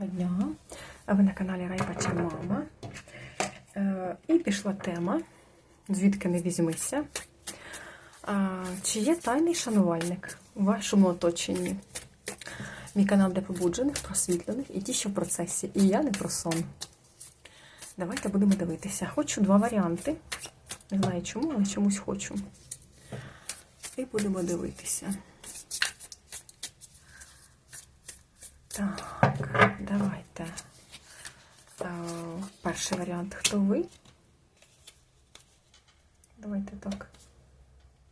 Дня. Ви на каналі Райбача Мама. Е, і пішла тема, звідки не візьмися. Чи є тайний шанувальник у вашому оточенні? Мій канал для побуджених, просвітлених і ті, що в процесі. І я не про сон. Давайте будемо дивитися. Хочу два варіанти. Не знаю чому, але чомусь хочу. І будемо дивитися. Так, давайте. Перший варіант. Хто ви? Давайте так.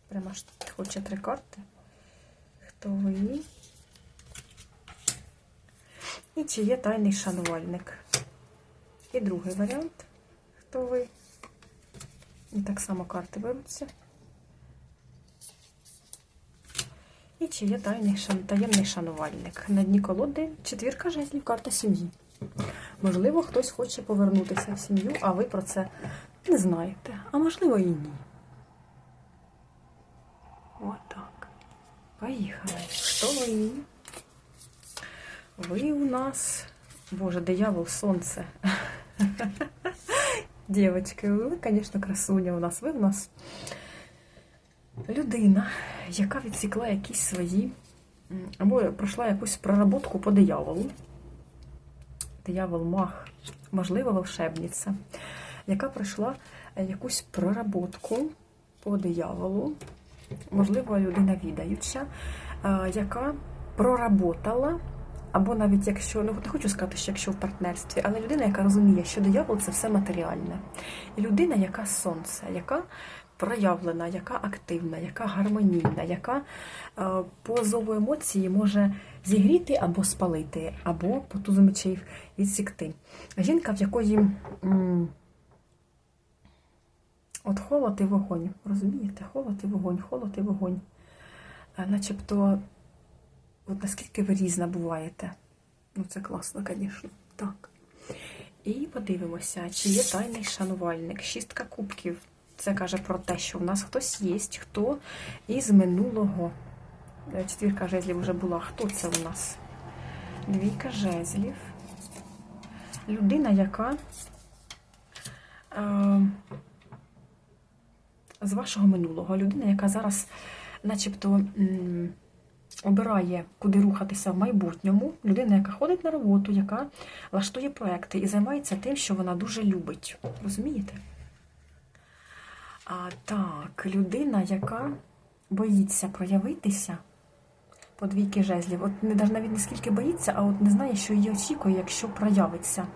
Прямо ж хоче три карти. Хто ви? І чи є тайний шанувальник? І другий варіант. Хто ви? І так само карти беруться. І чи є тайний шан... таємний шанувальник? На дні колоди четвірка жезлів, карта сім'ї. Можливо, хтось хоче повернутися в сім'ю, а ви про це не знаєте. А можливо і ні. Отак. Поїхали. Хто ви? Ви у нас. Боже, диявол, сонце. Дівочки, ви, звісно, красуня у нас. Ви у нас людина, яка відсікла якісь свої, або пройшла якусь проработку по дияволу. Диявол маг, можливо, волшебниця, яка пройшла е, якусь проработку по дияволу, можливо, людина відаюча, е, яка проработала. Або навіть якщо, ну не хочу сказати, що якщо в партнерстві, але людина, яка розуміє, що диявол це все матеріальне. І людина, яка сонце, яка проявлена, яка активна, яка гармонійна, яка е, по зову емоції може зігріти або спалити, або по тузу мечів відсікти. Жінка, в якої от холод і вогонь, розумієте? Холод і вогонь, холод і вогонь. Е, Начебто, от наскільки ви різна буваєте. Ну, це класно, звісно. Так. І подивимося, чи є тайний шанувальник. Шістка кубків. Це каже про те, що в нас хтось є, хто із минулого. Е, Четвірка жезлів вже була. Хто це у нас? Двійка жезлів. Людина, яка е, з вашого минулого. Людина, яка зараз, начебто, обирає, куди рухатися в майбутньому. Людина, яка ходить на роботу, яка влаштує проекти і займається тим, що вона дуже любить. Розумієте? А, так, людина, яка боїться проявитися по двійки жезлів. От не навіть не скільки боїться, а от не знає, що її очікує, якщо проявиться.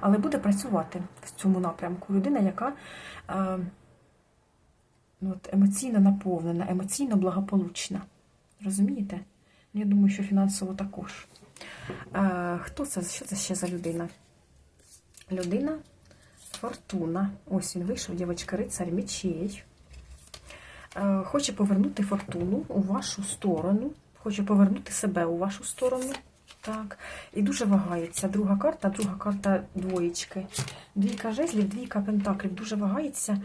Але буде працювати в цьому напрямку. Людина, яка е, ну, от, емоційно наповнена, емоційно благополучна. Розумієте? Ну, Я думаю, що фінансово також. Е, хто це? Що це ще за людина? Людина Фортуна. Ось він вийшов, дівчинка рицар мечей. Е, Хоче повернути фортуну у вашу сторону. Хоче повернути себе у вашу сторону. Так. І дуже вагається. Друга карта, друга карта двоєчки. Двійка жезлів, двійка пентаклів. Дуже вагається.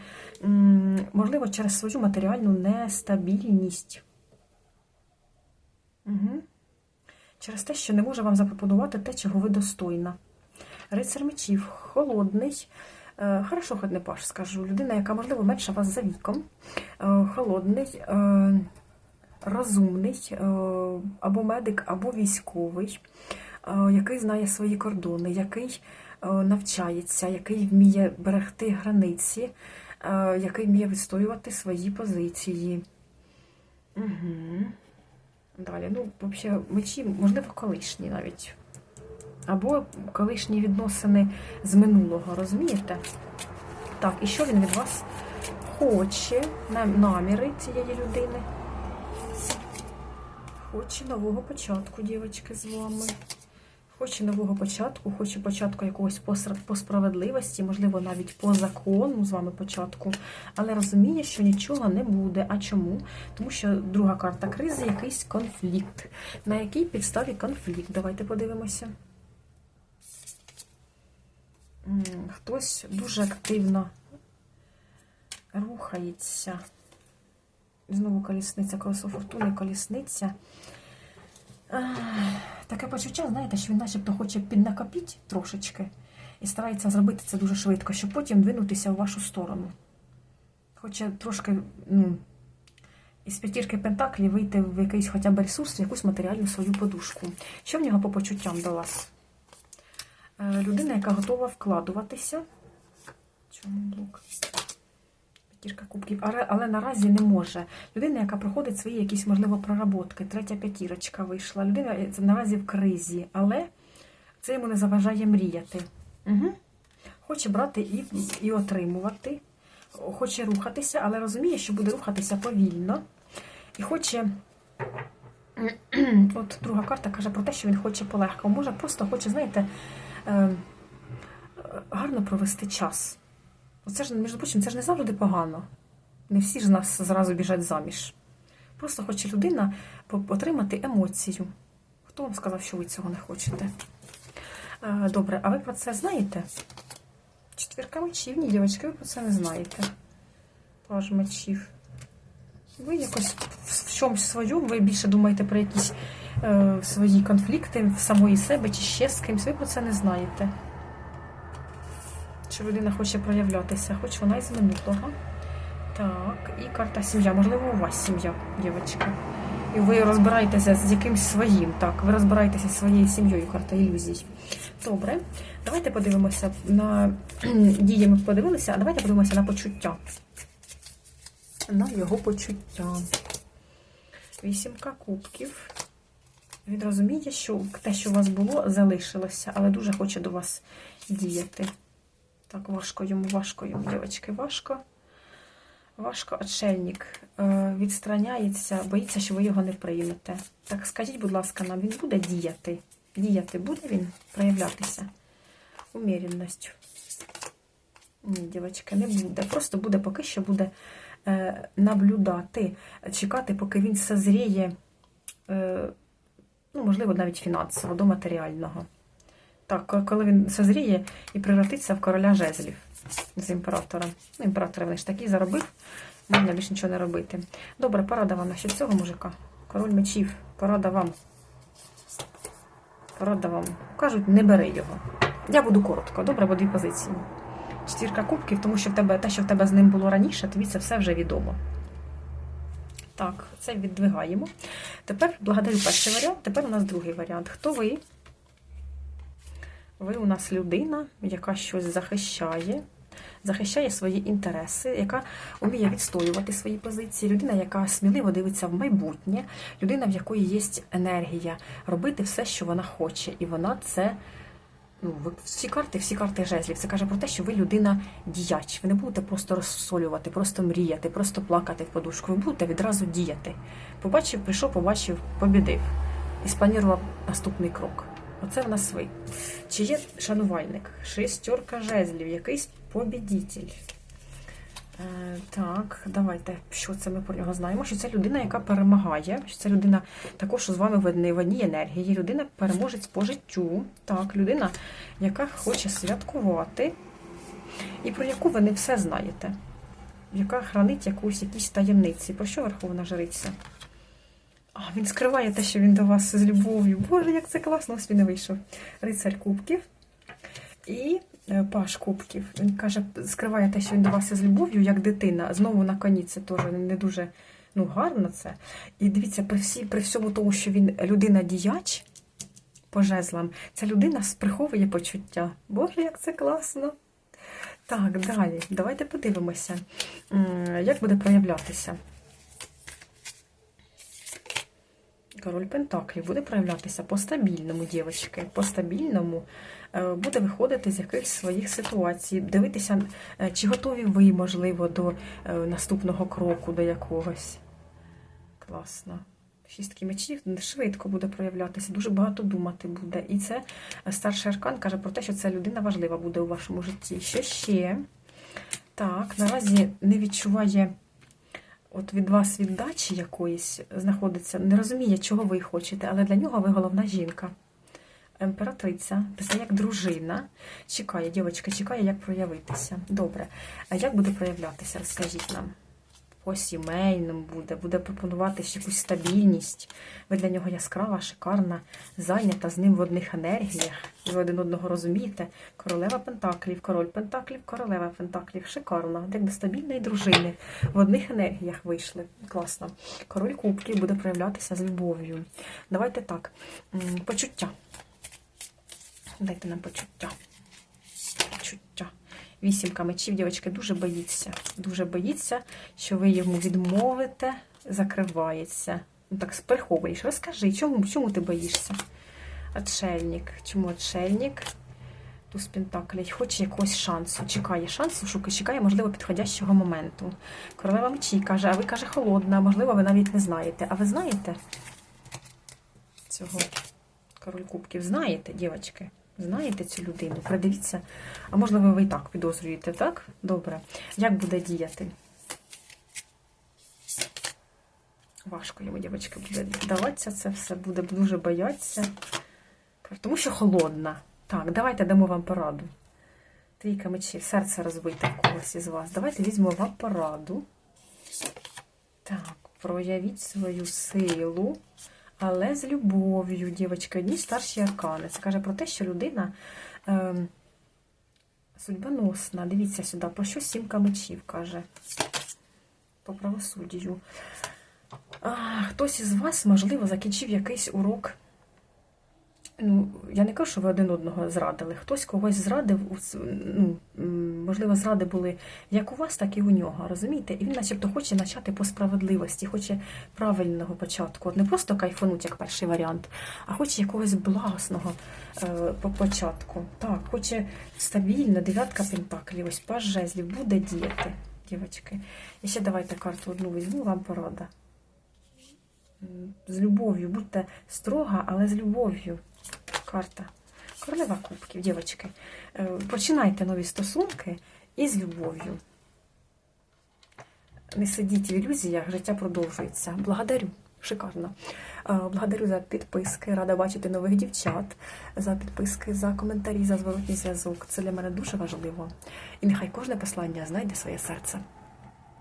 Можливо, через свою матеріальну нестабільність. Угу. Через те, що не може вам запропонувати те, чого ви достойна. Рицар мечів, холодний. Е, Хорошо, хоч не паш, скажу. Людина, яка, можливо, менша вас за віком. Е, Холодний, е, розумний, або медик, або військовий, який знає свої кордони, який навчається, який вміє берегти границі, який вміє відстоювати свої позиції. Угу. Далі, ну, взагалі, мечі, можливо, колишні навіть. Або колишні відносини з минулого, розумієте? Так, і що він від вас хоче? Наміри цієї людини. Хоче нового початку, дівчатки, з вами. Хоче нового початку, хоче початку якогось по справедливості, можливо, навіть по закону з вами початку, але розуміє, що нічого не буде. А чому? Тому що друга карта кризи якийсь конфлікт. На якій підставі конфлікт? Давайте подивимося. Хтось дуже активно рухається. Знову колісниця, колесо фортуни, колісниця. Таке почуття, знаєте, що він начебто хоче піднакопити трошечки і старається зробити це дуже швидко, щоб потім двинутися у вашу сторону. Хоче трошки ну, із п'ятірки Пентаклів вийти в якийсь хоча б ресурс, в якусь матеріальну свою подушку. Що в нього по почуттям до вас? Е, Людина, яка готова вкладуватися. Чому блок? П'ятірка кубків, але, але наразі не може. Людина, яка проходить свої якісь, можливо, проработки. Третя п'ятірочка вийшла. Людина е, це наразі в кризі, але це йому не заважає мріяти. Угу. Хоче брати і, і отримувати, хоче рухатися, але розуміє, що буде рухатися повільно. І хоче. От друга карта каже про те, що він хоче полегко. Може, просто хоче, знаєте, гарно провести час. Оце ж, між прочим, це ж не завжди погано. Не всі ж нас зразу біжать заміж. Просто хоче людина отримати емоцію. Хто вам сказав, що ви цього не хочете? Е, Добре, а ви про це знаєте? Четвірка мечів, ні, дівчатки, ви про це не знаєте. Паж мечів. Ви якось в чомусь своєму, ви більше думаєте про якісь е, свої конфлікти в самої себе чи ще з кимось. Ви про це не знаєте. Чи людина хоче проявлятися, хоч вона із минулого. Так, і карта сім'я. Можливо, у вас сім'я, дівчатка. І ви розбираєтеся з якимсь своїм. Так, ви розбираєтеся зі своєю сім'єю, карта ілюзій. Добре, давайте подивимося на дії. Ми подивилися, а давайте подивимося на почуття. На його почуття. Вісімка кубків. Він розуміє, що те, що у вас було, залишилося, але дуже хоче до вас діяти. Так, важко йому, важко йому, дівчатки, важко. Важко отшельник е, відстраняється, боїться, що ви його не приймете. Так скажіть, будь ласка, нам він буде діяти? Діяти буде він проявлятися? Уміренністю. Ні, дівчатки, не буде. Просто буде поки що буде наблюдати, чекати, поки він созріє, е, ну, можливо, навіть фінансово, до матеріального. Так, коли він созріє і превратиться в короля жезлів з імператора. Ну, імператор вони ж такий заробив, можна більше нічого не робити. Добре, порада вам насчет цього мужика. Король мечів, порада вам. Порада вам. Кажуть, не бери його. Я буду коротко, добре, бо дві позиції. Четвірка кубків, тому що в тебе те, що в тебе з ним було раніше, тобі це все вже відомо. Так, це віддвигаємо. Тепер благодарю перший варіант, тепер у нас другий варіант. Хто ви? Ви у нас людина, яка щось захищає, захищає свої інтереси, яка вміє відстоювати свої позиції, людина, яка сміливо дивиться в майбутнє, людина, в якої є енергія, робити все, що вона хоче. І вона це. Ну, ви всі карти, всі карти жезлів. Це каже про те, що ви людина діяч. Ви не будете просто розсолювати, просто мріяти, просто плакати в подушку. Ви будете відразу діяти. Побачив, прийшов, побачив, побідив і спланував наступний крок. Оце в нас ви. Чи є шанувальник? Шестерка жезлів, якийсь побідітель. Е, так, давайте, що це ми про нього знаємо? Що це людина, яка перемагає, що це людина також що з вами в одній, енергії. Людина переможець по життю. Так, людина, яка хоче святкувати, і про яку ви не все знаєте, яка хранить якусь якісь таємниці. Про що Верховна Жриця? А, він скриває те, що він до вас з любов'ю. Боже, як це класно, ось він і вийшов. Рицарь кубків і паш кубків. Він каже, скриває те, що він до вас з любов'ю, як дитина. Знову на коні це теж не дуже ну, гарно це. І дивіться, при, всі, при всьому тому, що він людина-діяч по жезлам, ця людина приховує почуття. Боже, як це класно! Так, далі. Давайте подивимося, як буде проявлятися. Король Пентаклів буде проявлятися по стабільному, дівчатки, по стабільному е, буде виходити з якихось своїх ситуацій, дивитися, е, чи готові ви, можливо, до е, наступного кроку, до якогось. Класно. Шістки мечів швидко буде проявлятися, дуже багато думати буде. І це е, старший аркан каже про те, що ця людина важлива буде у вашому житті. Що ще? Так, наразі не відчуває от від вас віддачі якоїсь знаходиться, не розуміє, чого ви хочете, але для нього ви головна жінка. Імператриця, це як дружина. Чекає, дівчинка, чекає, як проявитися. Добре. А як буде проявлятися? Розкажіть нам. по сімейному буде, буде пропонувати ще якусь стабільність. Ви для нього яскрава, шикарна, зайнята з ним в одних енергіях. Ви один одного розумієте. Королева Пентаклів, король Пентаклів, королева Пентаклів. Шикарно. Як до стабільної дружини. В одних енергіях вийшли. Класно. Король Кубків буде проявлятися з любов'ю. Давайте так. Почуття. Дайте нам почуття. Почуття. Вісімка мечів, дівчатки, дуже боїться. Дуже боїться, що ви йому відмовите, закривається. Ну так приховуєш. Розкажи, чому, чому ти боїшся? Отшельник. Чому отшельник? Туз Пентаклей. Хоче якогось шансу. Чекає шансу, шукає, чекає, можливо, підходящого моменту. Королева мечі каже, а ви каже, холодна, можливо, ви навіть не знаєте. А ви знаєте цього король кубків? Знаєте, дівчатки? Знаєте цю людину? Придивіться. А можливо, ви і так підозрюєте, так? Добре. Як буде діяти? Важко йому, дівчатки, буде даватися це все, буде дуже боятися. Тому що холодна. Так, давайте дамо вам пораду. Трійка мечів, серце розбите в когось із вас. Давайте візьмемо вам пораду. Так, проявіть свою силу, але з любов'ю, дівочки, одні старші аркани. Це каже про те, що людина е, судьбоносна. Дивіться сюди, про що сімка мечів каже. По правосуддю. А, хтось із вас, можливо, закінчив якийсь урок. Ну, я не кажу, що ви один одного зрадили. Хтось когось зрадив, ну, можливо, зради були як у вас, так і у нього. Розумієте? І він начебто хоче почати по справедливості, хоче правильного початку. От не просто кайфануть, як перший варіант, а хоче якогось благосного е, по початку. Так, хоче стабільно, дев'ятка пентаклів, ось паж жезлів, буде діяти, дівчатки. І ще давайте карту одну візьму, вам порада. З любов'ю, будьте строга, але з любов'ю. Карта. Королева кубків, дівчатки. Е, Починайте нові стосунки і з любов'ю. Не сидіть в ілюзіях, життя продовжується. Благодарю. Шикарно. Е, Благодарю за підписки. Рада бачити нових дівчат, за підписки, за коментарі, за зворотній зв'язок. Це для мене дуже важливо. І нехай кожне послання знайде своє серце.